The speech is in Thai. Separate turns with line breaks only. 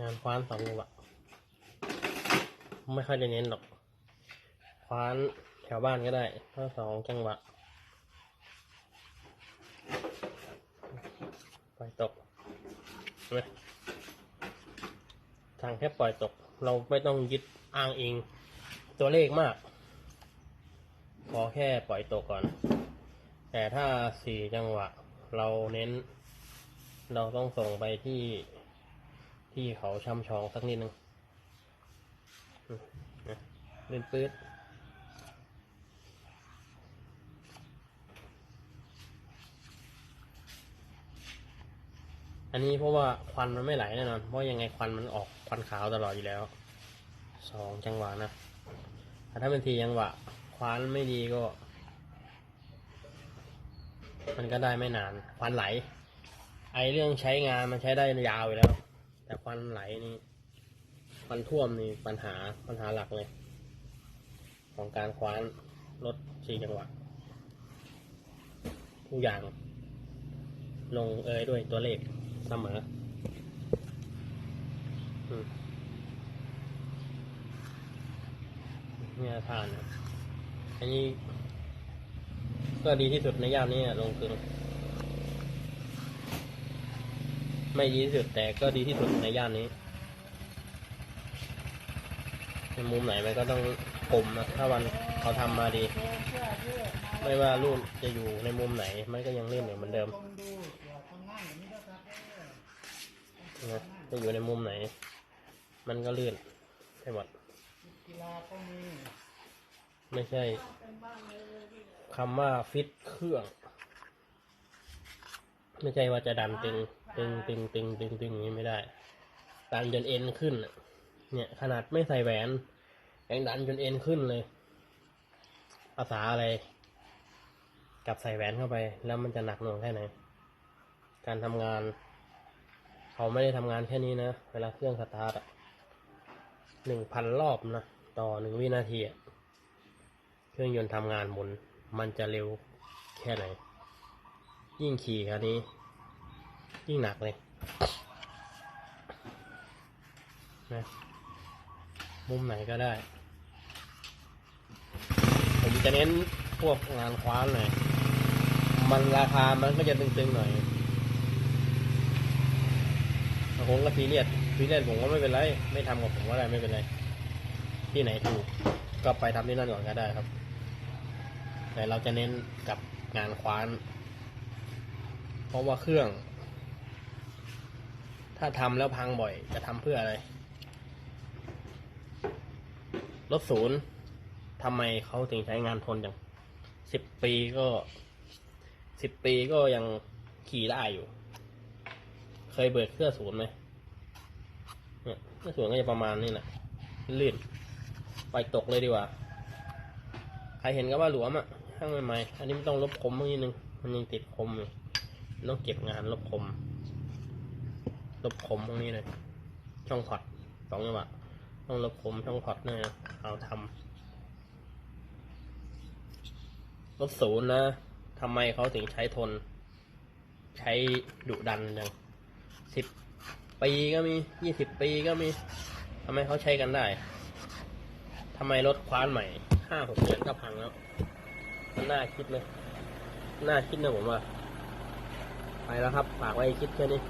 งานคว้านสองจังหวะไม่ค่อยได้เน้นหรอก คว้านแถวบ้านก็ได้ถ้าสองจังหวะ ปล่อยตกนไหมทางแค่ปล่อยตก เราไม่ต้องยึดอ้างอิง ตัวเลขมาก พอแค่ปล่อยตกก่อน แต่ถ้าสี่จังหวะ เราเน้น เราต้องส่งไปที่ ที่เขาช่ำชองสักนิดนึงนะเล่นปื๊ดอันนี้เพราะว่าควันมันไม่ไหลแน่นอน เพราะยังไงควันมันออกควันขาวตลอดอยู่แล้วสองจังหวะนะแต่ถ้าเป็นทีจังหวะคว้านไม่ดีก็ มันก็ได้ไม่นาน ควันไหล ไอเรื่องใช้งานมันใช้ได้ยาวอยู่แล้ว แต่ควันไหลนี่ควันท่วมนี่ปัญหาปัญหาหลักเลย ของการคว้านรถสี่จังหวะทุกอย่าง ลงเอยด้วยตัวเลขเสมอเนี่ยผ่าน อันนี้ก็ดีที่สุดในย่านนี้ลงกึง ไม่ดีที่สุดแต่ก็ดีที่สุดในย่านนี้ในมุมไหนมันก็ต้องคมนะถ้าวันเขาทำมาดี ไม่ว่ารูปจะอยู่ในมุมไหน มันก็ยังเลื่อนอยู่เหมือนเดิมนะจะอยู่ในมุมไหน มันก็เลื่อนไปหมดไม่ใช่คำว่าฟิตเครื่อง ไม่ใช่ว่าจะดันตึง ตึงตึงตึงตึงตึงอย่างนี้ไม่ได้ ดันจนเอ็นขึ้นน่ะเนี่ย ขนาดไม่ใส่แหวนยังดันจนเอ็นขึ้นเลย ภาษาอะไร กับใส่แหวนเข้าไป แล้วมันจะหนักหน่วงแค่ไหน การทำงาน เขาไม่ได้ทำงานแค่นี้นะ เวลาเครื่องสตาร์ทอะหนึ่งพันรอบนะ ต่อหนึ่งวินาทีอะเครื่องยนต์ทำงานหมุน มันจะเร็วแค่ไหน ยิ่งขี่คันนี้ ยิ่งหนักเลยนะมุมไหนก็ได้ ผมจะเน้นพวกงานคว้านหน่อย มันราคามันก็จะตึงๆหน่อยผมก็ซีเรียสซีเรียสผมก็ไม่เป็นไร ไม่ทำกับผมก็ได้ไม่เป็นไร ที่ไหนถูกก็ไปทำที่นั่นก่อนก็ได้ครับ แต่เราจะเน้นกับงานคว้าน เพราะว่าเครื่อง ถ้าทำแล้วพังบ่อยจะทำเพื่ออะไรรถศูนย์ทำไมเขาถึงใช้งานทนอย่างสิบปีก็สิบปีก็ยังขี่ได้อยู่ เคยเบิดเครื่องศูนย์ไหมเนี่ยเครื่องศูนย์ก็จะประมาณนี้แหละลื่นไปตกเลยดีกว่า ใครเห็นก็ว่าหลวมอะข้างใหม่ๆอันนี้ไมันต้องลบคมบ้างนิดนึง มันยังติดคมอยู่ต้องเก็บงานลบคม ลบคมตรงนี้เลย ช่องพอดสองจังหวะต้องลบคมช่องพอดเนี่ยนะเอาทำรถศูนย์นะทำไมเขาถึงใช้ทน ใช้ดุดันอย่างสิบปีก็มียี่สิบปีก็มีทำไมเขาใช้กันได้ทำไมรถคว้านใหม่ห้าหกเดือนก็พังแล้วมันน่าคิดเลยน่าคิดนะผมว่า ไปแล้วครับฝากไว้คิดแค่นี้